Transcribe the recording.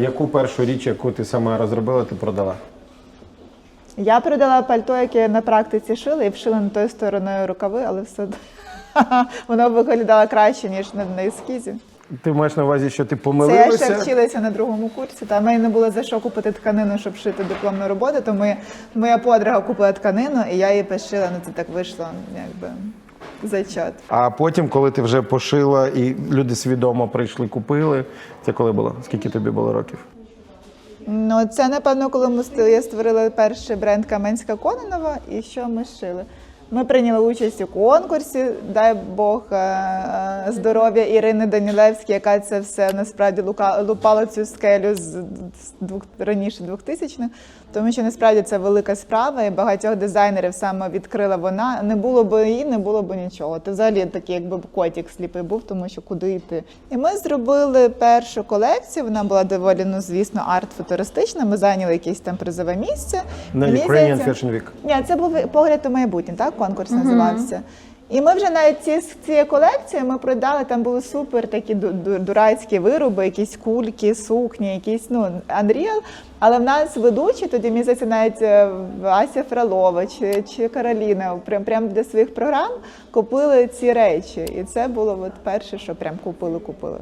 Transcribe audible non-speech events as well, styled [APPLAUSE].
Яку першу річ, яку ти сама розробила, ти продала? Я передала пальто, яке на практиці шили, і вшила не тою стороною рукави, але все [LAUGHS] воно виглядало краще, ніж на, на ескізі. Ти маєш на увазі, що ти Це я ще вчилася на другому курсі. Та в мене не було за що купити тканину, щоб шити дипломну роботу. То моя, моя подруга купила тканину, і я її пошила. Ну це так вийшло, якби зачат. А потім, коли ти вже пошила і люди свідомо прийшли, купили, це коли було? Скільки тобі було років? Ну це напевно, коли ми я створила перший бренд Каменська Кононова, і що ми шили. Ми прийняли участь у конкурсі, дай Бог е, е, здоров'я Ірини Данілевській, яка це все насправді лупала цю скелю з, двох, раніше 2000-х. Тому що насправді це велика справа, і багатьох дизайнерів саме відкрила вона. Не було б її, не було б нічого. Ти взагалі такий, якби котик сліпий був, тому що куди йти. І ми зробили першу колекцію. Вона була доволі, ну звісно, арт-футуристична. Ми зайняли якесь там призове місце. На Ukrainian Fashion Week. ні, це був погляд у майбутнє, так? Конкурс називався. І ми вже навіть ці, з цією колекцією ми продали, там були супер такі ду- ду- дурацькі вироби, якісь кульки, сукні, якісь ну Unreal. Але в нас ведучі, тоді здається, навіть е, Ася Фролова чи, чи Кароліна, прям, прям для своїх програм купили ці речі. І це було от перше, що прям купили, купили.